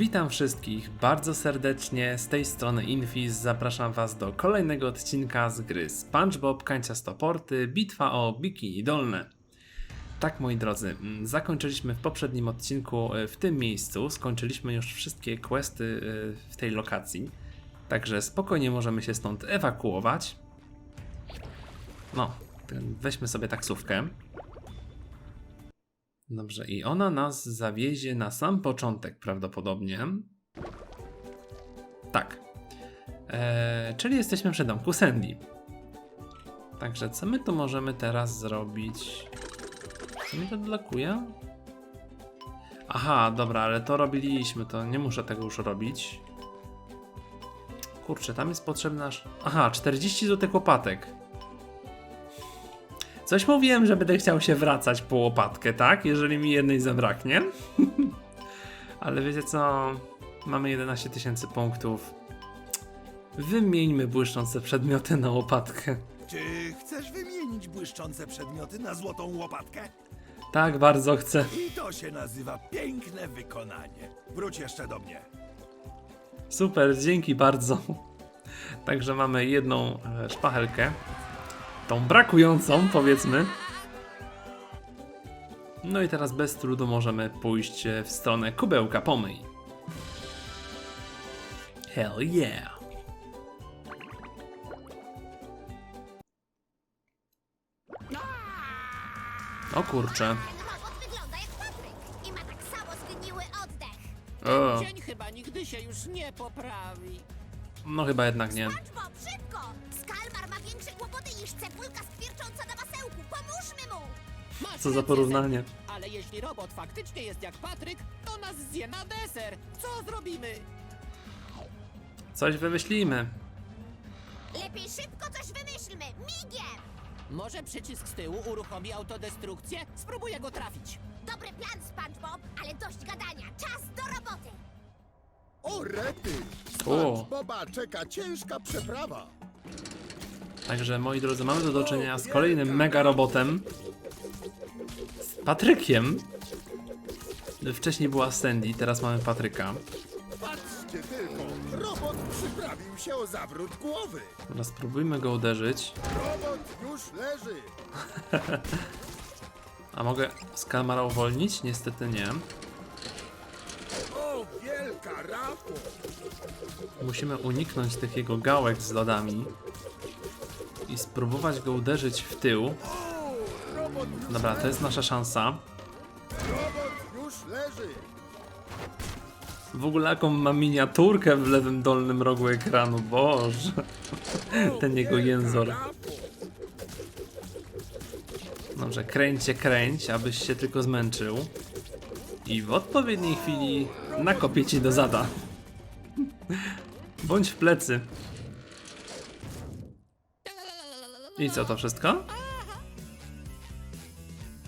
Witam wszystkich bardzo serdecznie, z tej strony Infis zapraszam was do kolejnego odcinka z gry SpongeBob Kanciasto Porty Bitwa o Bikini Dolne. Tak moi drodzy, mm, zakończyliśmy w poprzednim odcinku e, w tym miejscu, skończyliśmy już wszystkie questy e, w tej lokacji, także spokojnie możemy się stąd ewakuować. No, weźmy sobie taksówkę. Dobrze, i ona nas zawiezie na sam początek prawdopodobnie. Tak. Eee, czyli jesteśmy przy domku Sandy. Także co my tu możemy teraz zrobić? Co mi to blokuje? Aha, dobra, ale to robiliśmy, to nie muszę tego już robić. Kurczę, tam jest potrzebna. Aha, 40 zł łopatek. Coś mówiłem, że będę chciał się wracać po łopatkę, tak? Jeżeli mi jednej zabraknie. Ale wiecie co? Mamy 11 tysięcy punktów. Wymieńmy błyszczące przedmioty na łopatkę. Czy chcesz wymienić błyszczące przedmioty na złotą łopatkę? Tak, bardzo chcę. I to się nazywa piękne wykonanie. Wróć jeszcze do mnie. Super, dzięki bardzo. Także mamy jedną e, szpachelkę. Tą brakującą, powiedzmy. No i teraz bez trudu możemy pójść w stronę kubełka pomyj. Hell yeah. O kurczę. O, Dzień chyba nigdy się już nie poprawi. no chyba jednak nie. Niż cebulka skwiercząca na masełku. Pomóżmy mu! Masz Co za rację, porównanie. Zek, Ale jeśli robot faktycznie jest jak Patryk, to nas zje na deser. Co zrobimy? Coś wymyślimy. Lepiej szybko coś wymyślmy! Migiem! Może przycisk z tyłu uruchomi autodestrukcję? Spróbuję go trafić. Dobry plan, SpongeBob, ale dość gadania. Czas do roboty! O rety! O. Boba czeka ciężka przeprawa. Także moi drodzy, mamy do czynienia z kolejnym mega robotem. Z Patrykiem. Wcześniej była Sandy, teraz mamy Patryka. Patrzcie tylko! Robot przyprawił się o zawrót głowy. Teraz spróbujmy go uderzyć. Robot już leży. A mogę Skalmara uwolnić? Niestety nie. O wielka rapo! Musimy uniknąć tych jego gałek z lodami. I spróbować go uderzyć w tył. Dobra, to jest nasza szansa. W ogóle jaką ma miniaturkę w lewym dolnym rogu ekranu, boże. Ten jego jęzor. Dobrze, kręćcie, kręć, abyś się tylko zmęczył. I w odpowiedniej chwili nakopię ci do zada. Bądź w plecy. I co, to wszystko?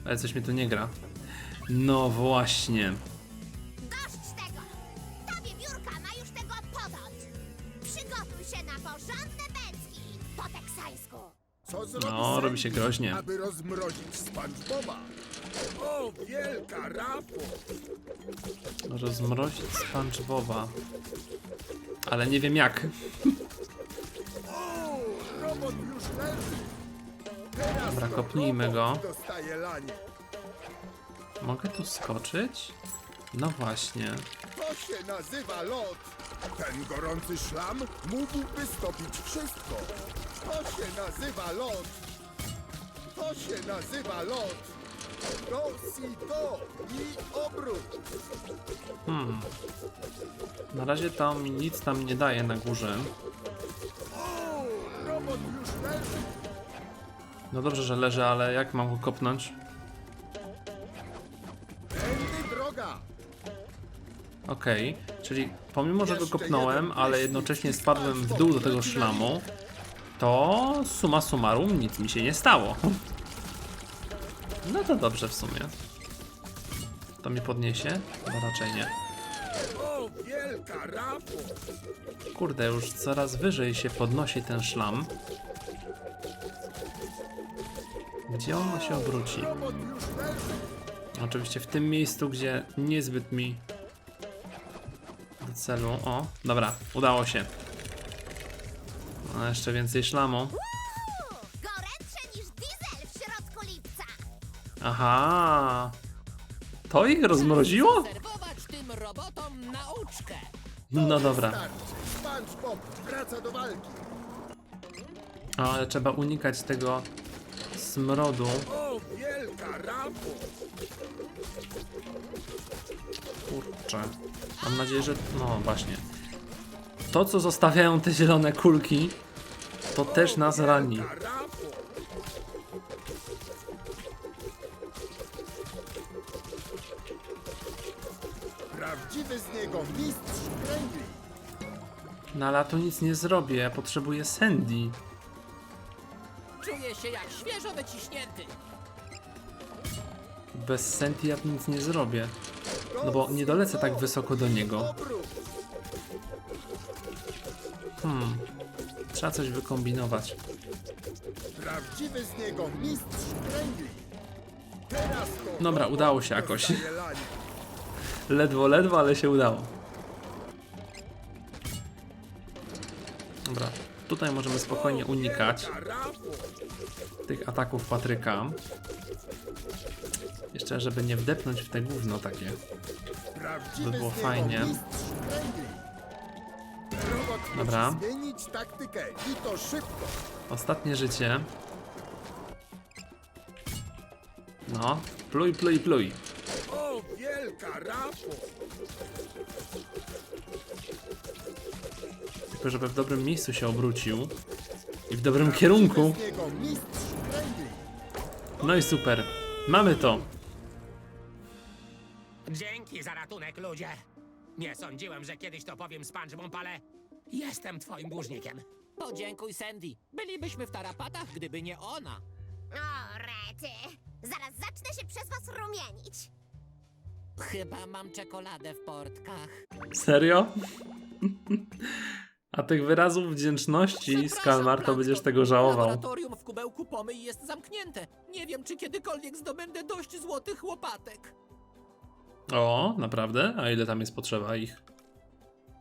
Ale coś mi tu nie gra. No właśnie. Dość tego! Ta wiewiórka ma już tego podać! Przygotuj się na porządne bęcki! Po teksańsku! Co zrobi No, robi się groźnie. aby rozmrozić SpongeBoba? O wielka rapo! Rozmrozić SpongeBoba. Ale nie wiem jak. O, robot już leży. Teraz Dobra, to kopnijmy robot go. Dostaje lanie. Mogę tu skoczyć? No właśnie. To się nazywa lot. Ten gorący szlam mógłby stopić wszystko. To się nazywa lot. To się nazywa lot. Do si do i obrót. Hmm. Na razie to mi nic tam nie daje na górze. No dobrze, że leży, ale jak mam go kopnąć? Okej, czyli pomimo, że go kopnąłem, ale jednocześnie spadłem w dół do tego szlamu, to suma summarum nic mi się nie stało. No to dobrze w sumie. To mnie podniesie? No raczej nie. O, wielka rapo. Kurde, już coraz wyżej się podnosi ten szlam. Gdzie on się obróci? Oczywiście w tym miejscu, gdzie niezbyt mi do celu. O, dobra, udało się. No, jeszcze więcej szlamu. Uuu, gorętsze niż diesel w środku lipca. Aha. To ich rozmroziło? No dobra. SpongeBob wraca do walki. Ale trzeba unikać tego smrodu. O, wielka rapo! Kurczę. Mam nadzieję, że. No właśnie. To, co zostawiają te zielone kulki, to też nas rani. Na lato nic nie zrobię, ja potrzebuję Sandy. Czuję się jak świeżo wyciśnięty. Bez Sandy ja nic nie zrobię. No bo nie dolecę tak wysoko do niego. Hmm. Trzeba coś wykombinować. Prawdziwy z niego mistrz kręgli. Teraz to Dobra, udało się jakoś. Ledwo, ledwo, ale się udało. Tutaj możemy spokojnie unikać tych ataków Patryka. Jeszcze, żeby nie wdepnąć w te gówno takie. By było fajnie. Dobra. Ostatnie życie. No, pluj, pluj, pluj. Tylko żeby w dobrym miejscu się obrócił. I w dobrym kierunku. No i super. Mamy to. Dzięki za ratunek, ludzie. Nie sądziłem, że kiedyś to powiem SpongeBob, ale jestem twoim dłużnikiem. Podziękuj, Sandy. Bylibyśmy w tarapatach, gdyby nie ona. O, rety. Zaraz zacznę się przez was rumienić. Chyba mam czekoladę w portkach. Serio? A tych wyrazów wdzięczności z Przepraszam, Kalmar to Plankton. będziesz tego żałował. Laboratorium w kubełku pomyj jest zamknięte. Nie wiem, czy kiedykolwiek zdobędę dość złotych łopatek. O, naprawdę? A ile tam jest potrzeba ich?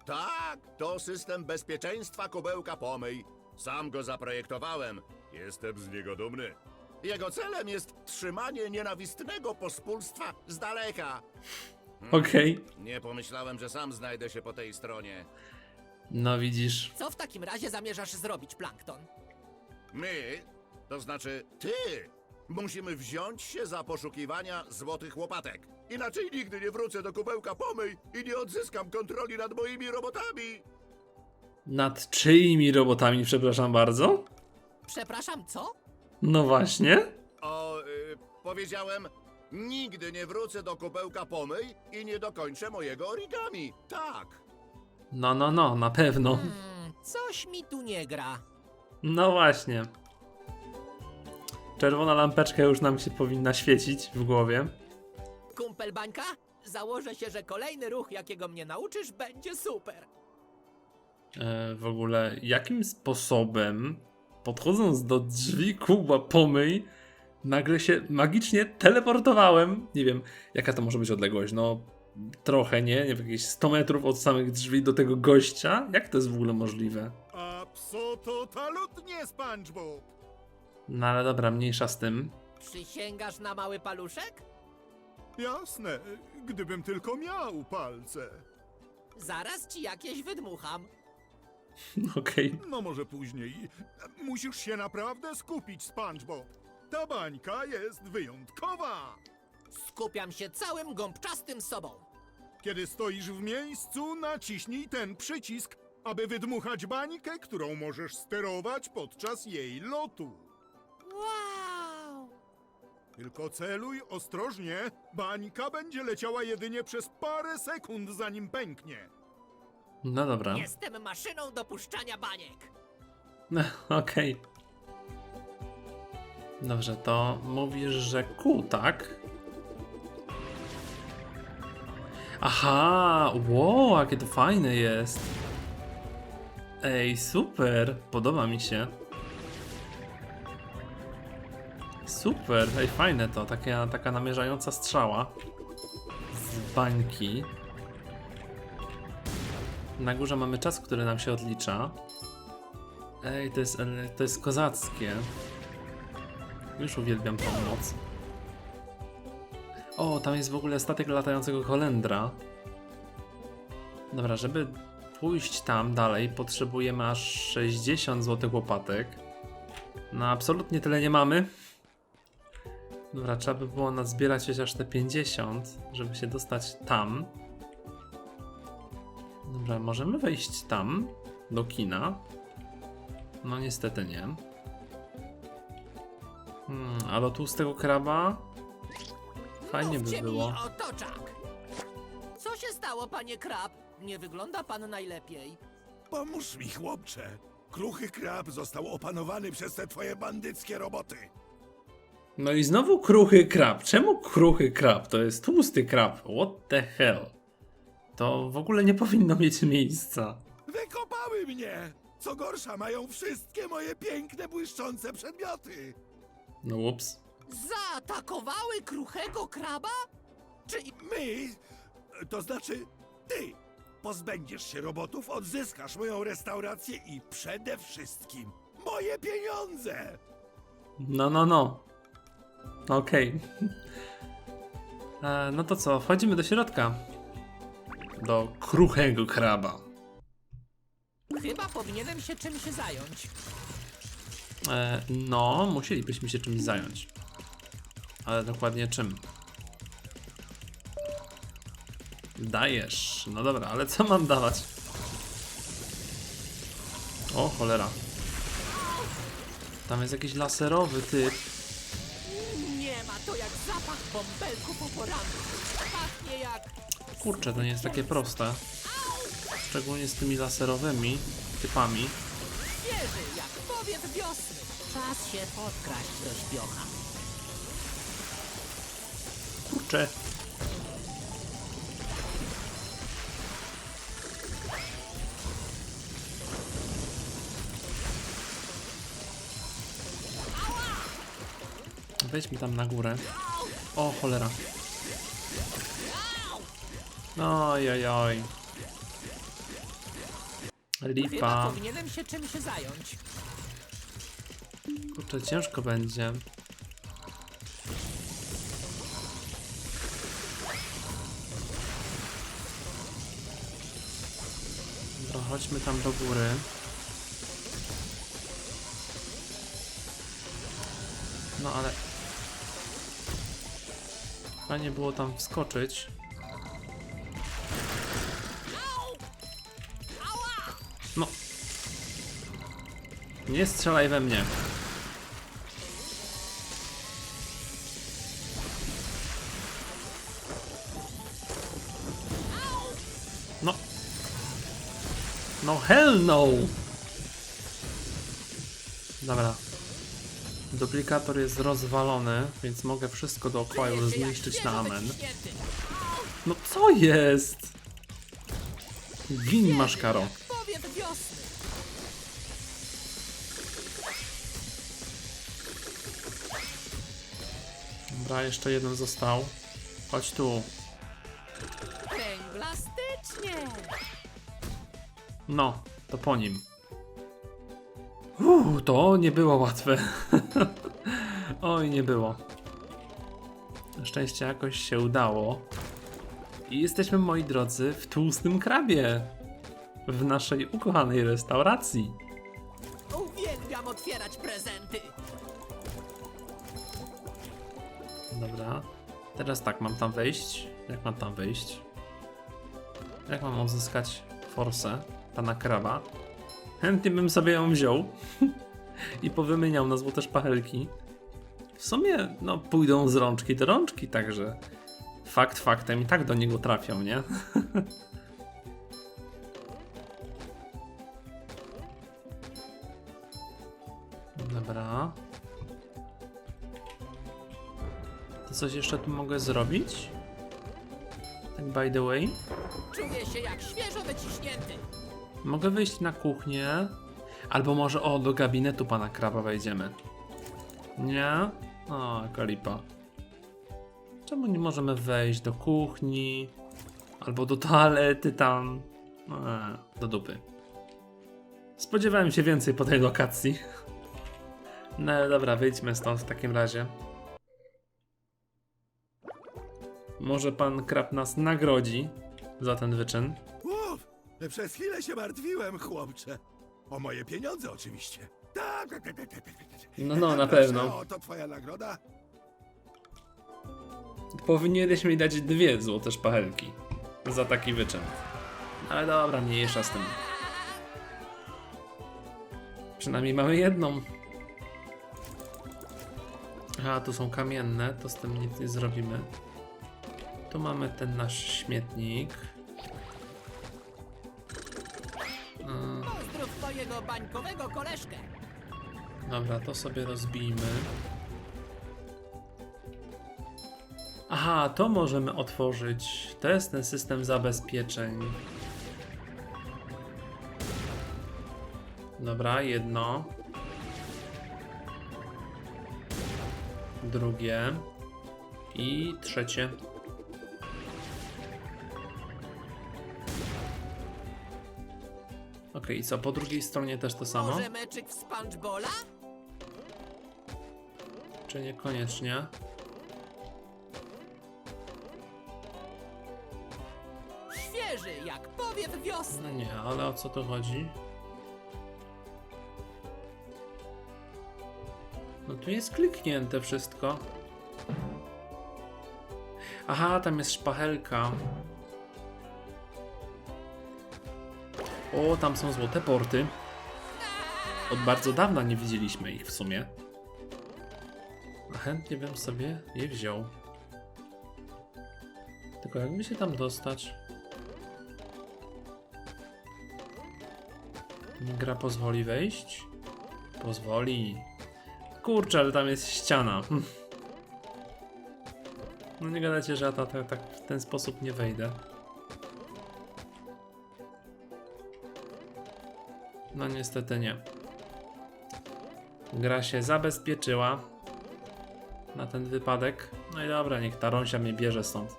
Tak, to system bezpieczeństwa kubełka pomyj. Sam go zaprojektowałem. Jestem z niego dumny. Jego celem jest trzymanie nienawistnego pospólstwa z daleka. Okej. Nie pomyślałem, że sam znajdę się po tej stronie. No widzisz. Co w takim razie zamierzasz zrobić, Plankton? My, to znaczy ty, musimy wziąć się za poszukiwania złotych łopatek. Inaczej nigdy nie wrócę do kubełka pomyj i nie odzyskam kontroli nad moimi robotami. Nad czyimi robotami, przepraszam bardzo? Przepraszam, co? No właśnie. O, y, powiedziałem, nigdy nie wrócę do kubełka pomyj i nie dokończę mojego origami. Tak. No, no, no, na pewno. Hmm, coś mi tu nie gra. No właśnie. Czerwona lampeczka już nam się powinna świecić w głowie. Kumpel Bańka? Założę się, że kolejny ruch, jakiego mnie nauczysz, będzie super. E, w ogóle, jakim sposobem, podchodząc do drzwi kuba pomyj, nagle się magicznie teleportowałem. Nie wiem, jaka to może być odległość. No, trochę, nie? Nie jakieś 100 metrów od samych drzwi do tego gościa. Jak to jest w ogóle możliwe? Absolutnie, SpongeBob! No ale dobra, mniejsza z tym. Przysięgasz na mały paluszek? Jasne, gdybym tylko miał palce. Zaraz ci jakieś wydmucham. Okej. No może później. Musisz się naprawdę skupić, SpongeBob. Ta bańka jest wyjątkowa. Skupiam się całym gąbczastym sobą. Kiedy stoisz w miejscu, naciśnij ten przycisk, aby wydmuchać bańkę, którą możesz sterować podczas jej lotu. Wow! Tylko celuj ostrożnie. Bańka będzie leciała jedynie przez parę sekund, zanim pęknie. No dobra. Jestem maszyną do puszczania baniek. No, Okej. Dobrze, to mówisz, że kół, tak? Aha, wow, jakie to fajne jest. Ej, super, podoba mi się. Super, ej, fajne to, taka, taka namierzająca strzała z bańki. Na górze mamy czas, który nam się odlicza. Ej, to jest, to jest kozackie. Już uwielbiam tą moc. O, tam jest w ogóle statek latającego kolendra. Dobra, żeby pójść tam dalej, potrzebujemy aż 60 złotych łopatek. No, absolutnie tyle nie mamy. Dobra, trzeba by było nazbierać chociaż te 50, żeby się dostać tam. Dobra, możemy wejść tam, do kina. No niestety nie. Hmm, a do tłustego kraba? Fajnie by Mówcie było. mi o toczak. Co się stało, panie Krab? Nie wygląda pan najlepiej. Pomóż mi, chłopcze. Kruchy krab został opanowany przez te twoje bandyckie roboty. No i znowu kruchy krab. Czemu kruchy krab? To jest tłusty krab. What the hell? To w ogóle nie powinno mieć miejsca. Wykopały mnie! Co gorsza, mają wszystkie moje piękne, błyszczące przedmioty. No ups. Zaatakowały kruchego kraba? Czyli My, to znaczy ty, pozbędziesz się robotów, odzyskasz moją restaurację i przede wszystkim moje pieniądze! No, no, no. Okej. E, No to co, wchodzimy do środka. Do kruchego kraba. chyba powinienem się czymś zająć. E, no, musielibyśmy się czymś zająć. Ale dokładnie czym? Dajesz. No dobra, ale co mam dawać? O, cholera. Tam jest jakiś laserowy typ. Nie ma to jak zapach bąbelków po poranku. Pachnie jak... Kurczę, to nie jest takie proste. Szczególnie z tymi laserowymi typami. Świeży jak powiew wiosny. Czas się podkraść do śpiocha. Kurczę. Wejdźmy tam na górę. O, cholera. Oj, oj, oj. Chyba Lipa. powinienem się czymś zająć. Kurczę, ciężko będzie. Chodźmy tam do góry. No ale... Fajnie było tam wskoczyć. No. Nie strzelaj we mnie. No hell no! Dobra. Duplikator jest rozwalony, więc mogę wszystko dookoła już zniszczyć na amen. No co jest? Gin masz karo. Dobra, jeszcze jeden został. Chodź tu. No, to po nim. Uuu, to nie było łatwe. Oj, nie było. Na szczęście jakoś się udało. I jesteśmy, moi drodzy, w tłustym krabie. W naszej ukochanej restauracji. Uwielbiam otwierać prezenty. Dobra. Teraz tak, mam tam wejść. Jak mam tam wejść? Jak mam odzyskać forsę pana kraba? Chętnie bym sobie ją wziął i powymieniał na złote szpachelki. W sumie, no, pójdą z rączki do rączki, także fakt faktem i tak do niego trafią, nie? Dobra. To coś jeszcze tu mogę zrobić? Tak by the way. Czuję się jak świeżo wyciśnięty. Mogę wyjść na kuchnię. Albo może o, do gabinetu pana kraba wejdziemy. Nie? O, jaka lipa. Czemu nie możemy wejść do kuchni? Albo do toalety tam? Eee, do dupy. Spodziewałem się więcej po tej lokacji. No dobra, wyjdźmy stąd w takim razie. Może pan Krab nas nagrodzi za ten wyczyn. Przez chwilę się martwiłem, chłopcze. O moje pieniądze oczywiście. Tak, tak, tak, tak, tak, tak, tak. No, no, na Proszę, pewno. O, to twoja nagroda? Powinieneś mi dać dwie złote szpachelki za taki wyczyn. Ale dobra, mniejsza z tym. Przynajmniej mamy jedną. A, tu są kamienne, to z tym nic nie zrobimy. Tu mamy ten nasz śmietnik. Twojego bańkowego koleżkę. Dobra, to sobie rozbijmy. Aha, to możemy otworzyć. To jest ten system zabezpieczeń. Dobra, jedno. Drugie. I trzecie. Okej, i co? Po drugiej stronie też to samo? Może meczyk w Spongebola? Czy niekoniecznie? Świeży jak powiew wiosny. No nie, ale o co tu chodzi? No tu jest kliknięte wszystko. Aha, tam jest szpachelka. O, tam są złote porty. Od bardzo dawna nie widzieliśmy ich w sumie. A chętnie bym sobie je wziął. Tylko jakby się tam dostać? Gra pozwoli wejść? Pozwoli. Kurczę, ale tam jest ściana. No nie gadacie, że ja ta, ta, tak w ten sposób nie wejdę. No niestety nie. Gra się zabezpieczyła na ten wypadek. No i dobra, niech ta rąsia mnie bierze stąd.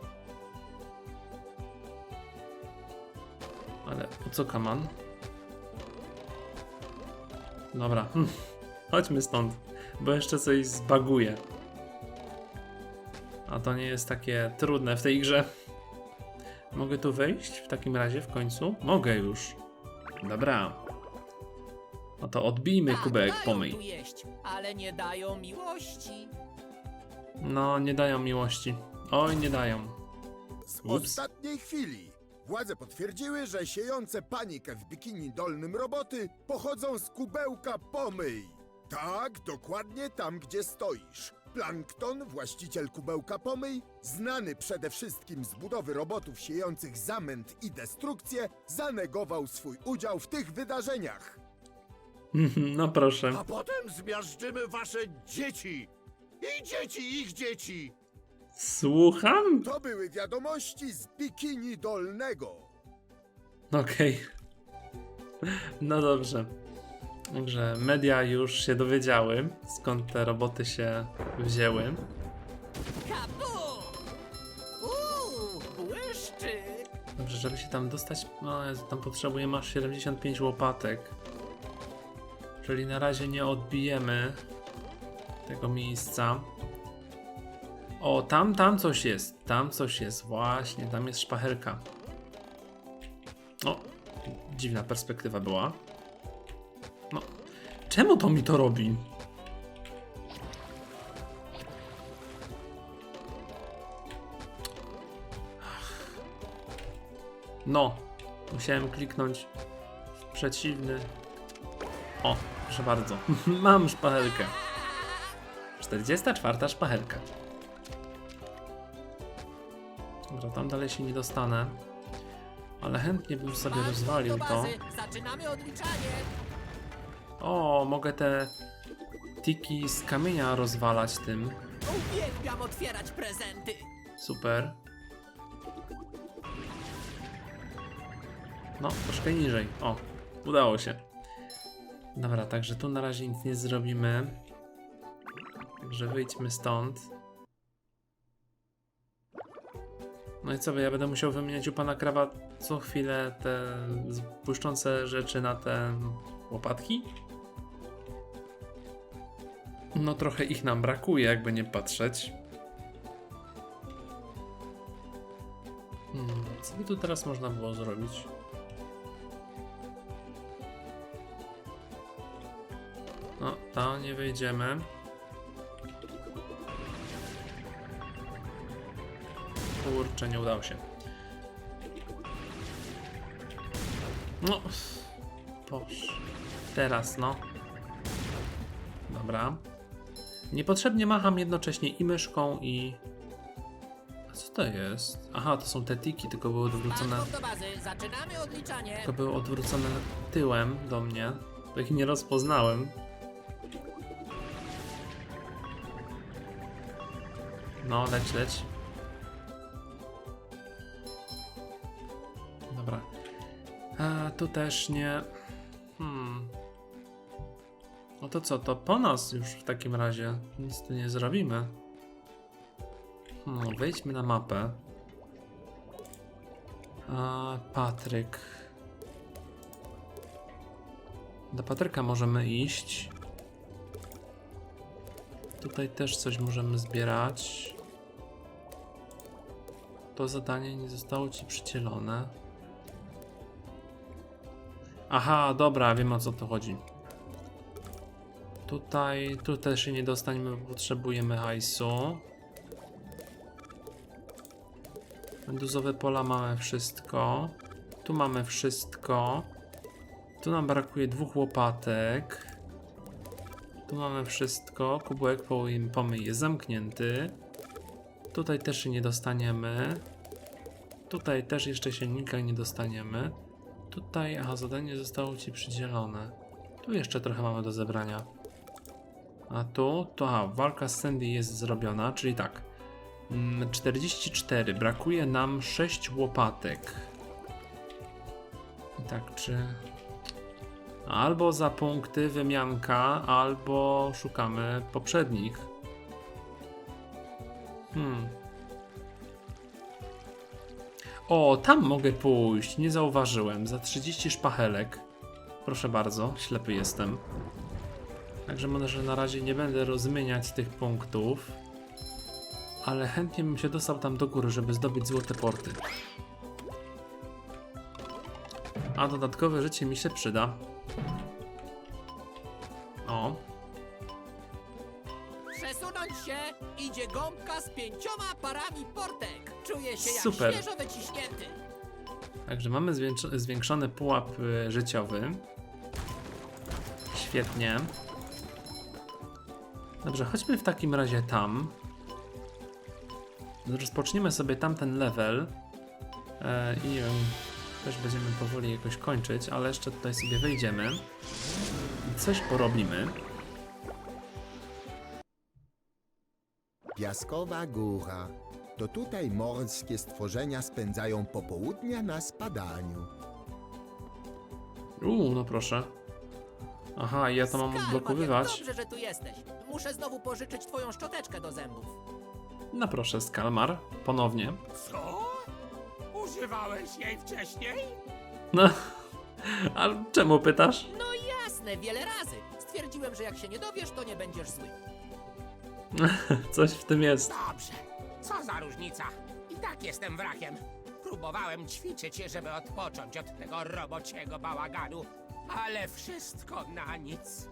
Ale o co kaman? Dobra, hm. chodźmy stąd, bo jeszcze coś zbaguje. A to nie jest takie trudne w tej grze. Mogę tu wejść w takim razie w końcu? Mogę już. Dobra. To odbijmy Tak, kubełek dają pomyj. tu jeść, ale nie dają miłości. No, nie dają miłości. Oj, nie dają. Z Ups. ostatniej chwili władze potwierdziły, że siejące panikę w bikini dolnym roboty pochodzą z kubełka pomyj. Tak, dokładnie tam, gdzie stoisz. Plankton, właściciel kubełka pomyj, znany przede wszystkim z budowy robotów siejących zamęt i destrukcję, zanegował swój udział w tych wydarzeniach. No proszę. A potem zmiażdżymy wasze dzieci! I dzieci ich dzieci! Słucham? To były wiadomości z bikini dolnego. Okej. No dobrze. Także media już się dowiedziały, skąd te roboty się wzięły. Kapu! Uuu, błyszczy! Dobrze, żeby się tam dostać, no Jezu, tam potrzebujemy aż 75 łopatek. Czyli na razie nie odbijemy tego miejsca. O, tam, tam coś jest. Tam coś jest, właśnie, tam jest szpachelka. O, dziwna perspektywa była. No, czemu to mi to robi? No, musiałem kliknąć w przeciwny. O, proszę bardzo. Mam szpachelkę. 44 szpachelka. Dobra, tam dalej się nie dostanę. Ale chętnie bym sobie rozwalił to. bazy. Zaczynamy odliczanie. O, mogę te tiki z kamienia rozwalać tym. Uwielbiam otwierać prezenty. Super. No, troszkę niżej. O, udało się. Dobra, także tu na razie nic nie zrobimy. Także wyjdźmy stąd. No i co, ja będę musiał wymieniać u pana krawa co chwilę te błyszczące rzeczy na te łopatki? No trochę ich nam brakuje, jakby nie patrzeć. Hmm, co by tu teraz można było zrobić? No, tam nie wejdziemy. Kurczę, nie udało się. No. Boż. Teraz, no. Dobra. Niepotrzebnie macham jednocześnie i myszką, i... A co to jest? Aha, to są te tiki, tylko były odwrócone... Tylko były odwrócone tyłem do mnie. To ich nie rozpoznałem. No, leć, leć. Dobra. A, tu też nie. Hmm. No to co, to po nas już w takim razie. Nic tu nie zrobimy. Hmm, wejdźmy na mapę. A, Patryk. Do Patryka możemy iść. Tutaj też coś możemy zbierać. To zadanie nie zostało ci przycielone. Aha, dobra, wiem o co to chodzi. Tutaj, tu też się nie dostaniemy, bo potrzebujemy hajsu. Meduzowe pola mamy wszystko. Tu mamy wszystko. Tu nam brakuje dwóch łopatek. Tu mamy wszystko. Kubełek pomyj, pomyj jest zamknięty. Tutaj też się nie dostaniemy. Tutaj też jeszcze się nikaj nie dostaniemy. Tutaj, aha, zadanie zostało ci przydzielone. Tu jeszcze trochę mamy do zebrania. A tu, to aha, walka z Sandy jest zrobiona, czyli tak. Mm, 44, brakuje nam 6 łopatek. I tak, czy... Albo za punkty wymianka, albo szukamy poprzednich. Hmm. O, tam mogę pójść. Nie zauważyłem. Za 30 szpachelek. Proszę bardzo, ślepy jestem. Także może na razie nie będę rozmieniać tych punktów. Ale chętnie bym się dostał tam do góry, żeby zdobyć złote porty. A dodatkowe życie mi się przyda. O, Przesunąć się! Idzie gąbka z pięcioma parami portek. Czuję się jak Super. świeżo wyciśnięty. Także mamy zwiększo- zwiększony pułap y, życiowy. Świetnie. Dobrze, chodźmy w takim razie tam. Rozpoczniemy sobie tamten level. E, I e, też będziemy powoli jakoś kończyć, ale jeszcze tutaj sobie wejdziemy. I coś porobimy. Piaskowa Góra. To tutaj morskie stworzenia spędzają popołudnia na spadaniu. Uuu, no proszę. Aha, i ja to mam odblokowywać. jak Dobrze, że tu jesteś. Muszę znowu pożyczyć twoją szczoteczkę do zębów. No proszę, Skalmar, ponownie. Co? Używałeś jej wcześniej? No, a czemu pytasz? No jasne, wiele razy. Stwierdziłem, że jak się nie dowiesz, to nie będziesz zły. Coś w tym jest. Dobrze. Co za różnica? I tak jestem wrakiem. Próbowałem ćwiczyć, żeby odpocząć od tego robociego bałaganu, ale wszystko na nic.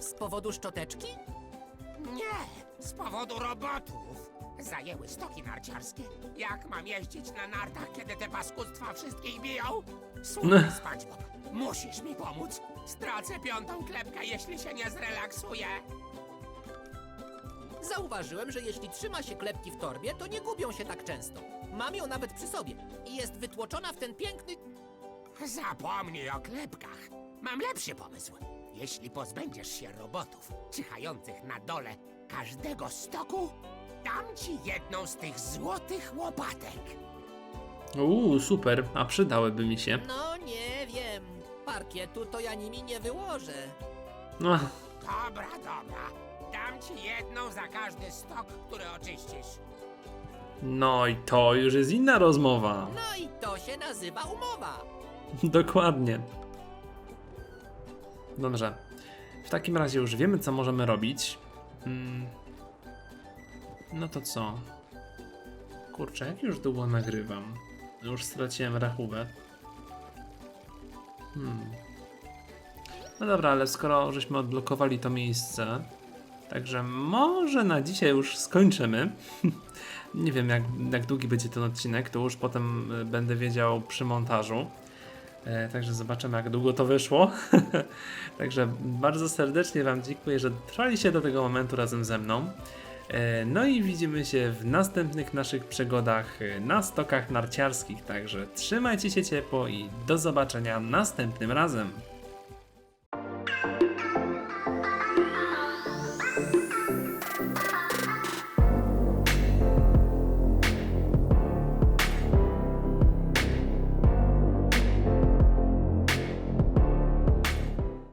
Z powodu szczoteczki? Nie, z powodu robotów. Zajęły stoki narciarskie. Jak mam jeździć na nartach, kiedy te paskudztwa wszystkich biją? Słuchaj, SpongeBob, musisz mi pomóc. Stracę piątą klepkę, jeśli się nie zrelaksuję. Zauważyłem, że jeśli trzyma się klepki w torbie, to nie gubią się tak często. Mam ją nawet przy sobie i jest wytłoczona w ten piękny... Zapomnij o klepkach. Mam lepszy pomysł. Jeśli pozbędziesz się robotów czyhających na dole każdego stoku, dam ci jedną z tych złotych łopatek. Uuu, super, a przydałyby mi się. No nie wiem. Parkietu to ja nimi nie wyłożę. No, Dobra, dobra. Dam ci jedną za każdy stok, który oczyścisz. No i to już jest inna rozmowa. No i to się nazywa umowa. Dokładnie. Dobrze. W takim razie już wiemy, co możemy robić. Mm. No to co? Kurczę, jak już długo nagrywam? Już straciłem rachubę. Hmm. No dobra, ale skoro żeśmy odblokowali to miejsce, także może na dzisiaj już skończymy. Nie wiem, jak, jak długi będzie ten odcinek, to już potem y, będę wiedział przy montażu. E, Także zobaczymy, jak długo to wyszło. Także bardzo serdecznie Wam dziękuję, że trwaliście do tego momentu razem ze mną. E, No i widzimy się w następnych naszych przygodach e, na stokach narciarskich. Także trzymajcie się ciepło i do zobaczenia następnym razem.